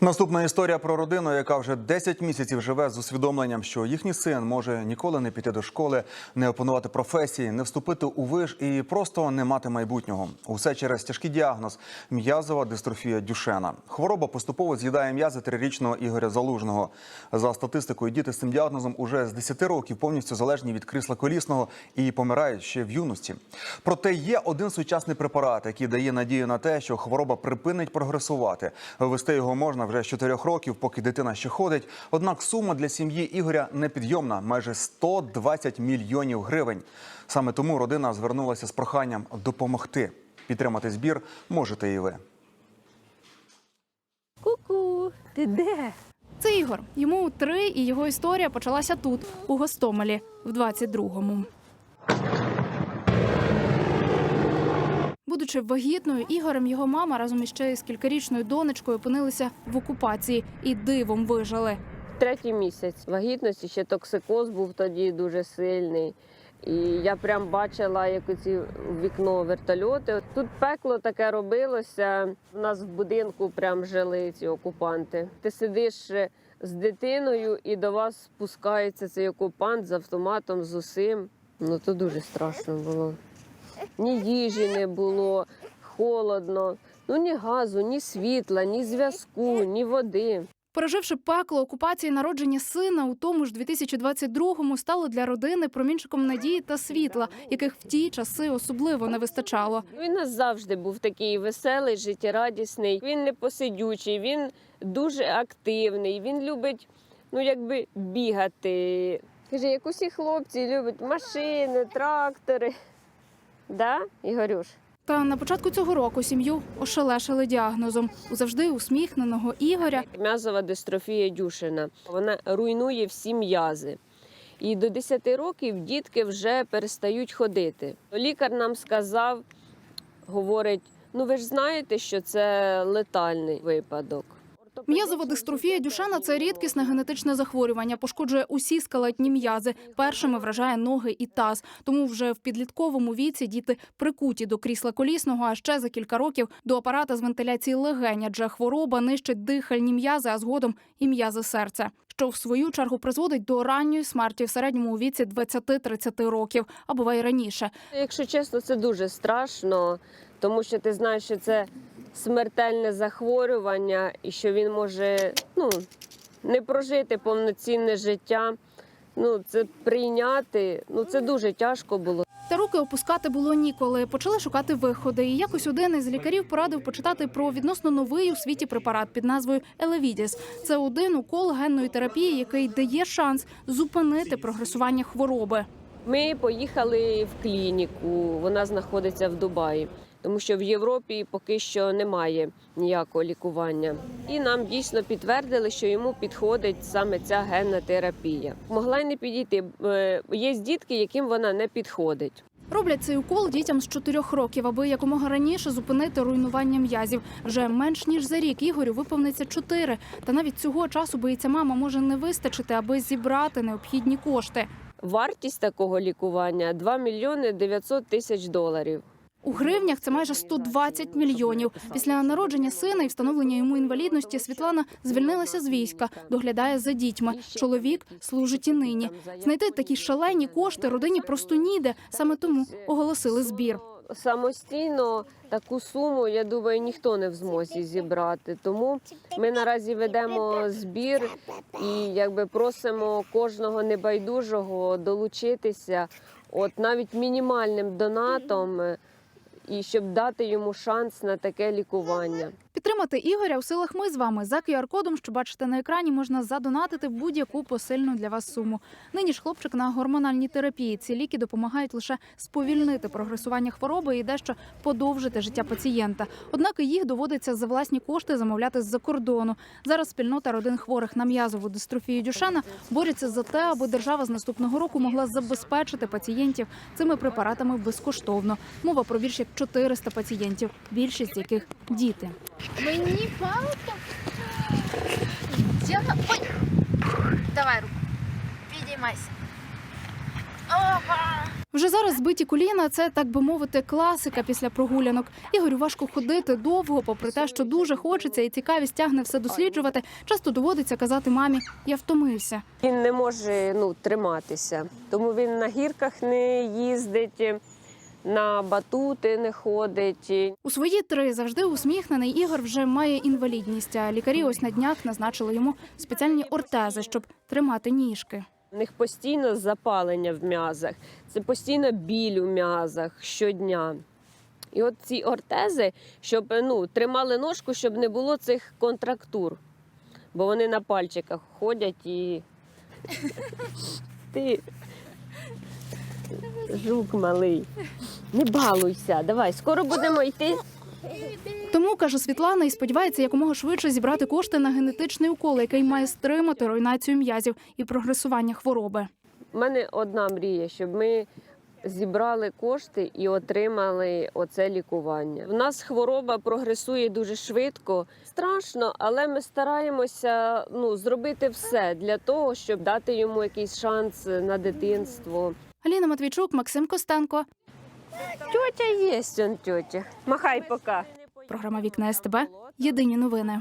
Наступна історія про родину, яка вже 10 місяців живе з усвідомленням, що їхній син може ніколи не піти до школи, не опанувати професії, не вступити у виш і просто не мати майбутнього. Усе через тяжкий діагноз м'язова дистрофія Дюшена. Хвороба поступово з'їдає м'язи трирічного Ігоря Залужного. За статистикою, діти з цим діагнозом уже з 10 років повністю залежні від крісла колісного і помирають ще в юності. Проте є один сучасний препарат, який дає надію на те, що хвороба припинить прогресувати. Ввести його можна вже з 4 років, поки дитина ще ходить. Однак сума для сім'ї Ігоря непідйомна майже 120 мільйонів гривень. Саме тому родина звернулася з проханням допомогти. Підтримати збір можете і ви. Ку-ку, ти де? Це Ігор. Йому три, і його історія почалася тут, у Гостомелі, в 22-му. Будучи вагітною, Ігорем його мама разом іще з кількарічною донечкою опинилися в окупації і дивом вижили. Третій місяць вагітності, ще токсикоз був тоді дуже сильний. І я прям бачила, як ці вікно вертольоти. Тут пекло таке робилося. У нас в будинку прям жили ці окупанти. Ти сидиш е, з дитиною, і до вас спускається цей окупант з автоматом, з усім. Ну то дуже страшно було. Ні їжі не було, холодно. Ну ні газу, ні світла, ні зв'язку, ні води. Переживши пекло окупації народження сина, у тому ж 2022-му стало для родини промінчиком надії та світла, яких в ті часи особливо не вистачало. Він нас завжди був такий веселий, життєрадісний. Він не посидючий, він дуже активний. Він любить ну, якби бігати. Каже, як усі хлопці люблять машини, трактори. Да, Ігорюш? Та на початку цього року сім'ю ошелешили діагнозом у завжди усміхненого Ігоря. М'язова дистрофія Дюшина. Вона руйнує всі м'язи. І до 10 років дітки вже перестають ходити. Лікар нам сказав, говорить: ну ви ж знаєте, що це летальний випадок. М'язова дистрофія Дюшена – це рідкісне генетичне захворювання, пошкоджує усі скелетні м'язи. Першими вражає ноги і таз. Тому вже в підлітковому віці діти прикуті до крісла колісного, а ще за кілька років до апарата з вентиляції легень, адже хвороба нищить дихальні м'язи, а згодом і м'язи серця. Що в свою чергу призводить до ранньої смерті в середньому віці 20-30 років, а буває раніше. Якщо чесно, це дуже страшно, тому що ти знаєш, що це смертельне захворювання і що він може ну, не прожити повноцінне життя. Ну, це прийняти, ну це дуже тяжко було. Та руки опускати було ніколи. Почали шукати виходи. І якось один із лікарів порадив почитати про відносно новий у світі препарат під назвою Елевідіс. Це один укол генної терапії, який дає шанс зупинити прогресування хвороби. Ми поїхали в клініку, вона знаходиться в Дубаї, тому що в Європі поки що немає ніякого лікування. І нам дійсно підтвердили, що йому підходить саме ця генна терапія. Могла й не підійти. Е, Є дітки, яким вона не підходить. Роблять цей укол дітям з 4 років, аби якомога раніше зупинити руйнування м'язів. Вже менш ніж за рік Ігорю виповниться 4. Та навіть цього часу боїться мама може не вистачити, аби зібрати необхідні кошти. Вартість такого лікування 2 мільйони 900 тисяч доларів. У гривнях це майже 120 мільйонів. Після народження сина і встановлення йому інвалідності Світлана звільнилася з війська, доглядає за дітьми. Чоловік служить і нині. Знайти такі шалені кошти родині просто ніде. Саме тому оголосили збір. Самостійно таку суму, я думаю, ніхто не в змозі зібрати. Тому ми наразі ведемо збір і якби просимо кожного небайдужого долучитися, от навіть мінімальним донатом, і щоб дати йому шанс на таке лікування. Підтримати Ігоря у силах ми з вами за QR-кодом, що бачите на екрані, можна задонатити будь-яку посильну для вас суму. Нині ж хлопчик на гормональній терапії. Ці ліки допомагають лише сповільнити прогресування хвороби і дещо подовжити життя пацієнта. Однак їх доводиться за власні кошти замовляти з-за кордону. Зараз спільнота родин хворих на м'язову дистрофію Дюшена бореться за те, аби держава з наступного року могла забезпечити пацієнтів цими препаратами безкоштовно. Мова про більш як 400 пацієнтів, більшість яких діти. Мені палка. Я... Ой. Давай руку. Підіймайся. Опа. Вже зараз збиті коліна це так би мовити класика після прогулянок. Ігорю важко ходити довго, попри те, що дуже хочеться, і цікавість тягне все досліджувати. Часто доводиться казати мамі, я втомився. Він не може ну, триматися, тому він на гірках не їздить, на батути не ходить. У свої три завжди усміхнений Ігор вже має інвалідність. А лікарі ось на днях назначили йому спеціальні ортези, щоб тримати ніжки. У них постійно запалення в м'язах, це постійно біль у м'язах щодня. І от ці ортези, щоб ну, тримали ножку, щоб не було цих контрактур. Бо вони на пальчиках ходять і. Ти жук малий. Не балуйся, давай, скоро будемо йти. Тому каже Світлана, і сподівається якомога швидше зібрати кошти на генетичний укол, який має стримати руйнацію м'язів і прогресування хвороби. У мене одна мрія, щоб ми зібрали кошти і отримали оце лікування. У нас хвороба прогресує дуже швидко. Страшно, але ми стараємося ну, зробити все для того, щоб дати йому якийсь шанс на дитинство. Аліна Матвійчук, Максим Костенко. Тьотя є, тьотя. Махай пока. Програма Вікна СТБ. Єдині новини.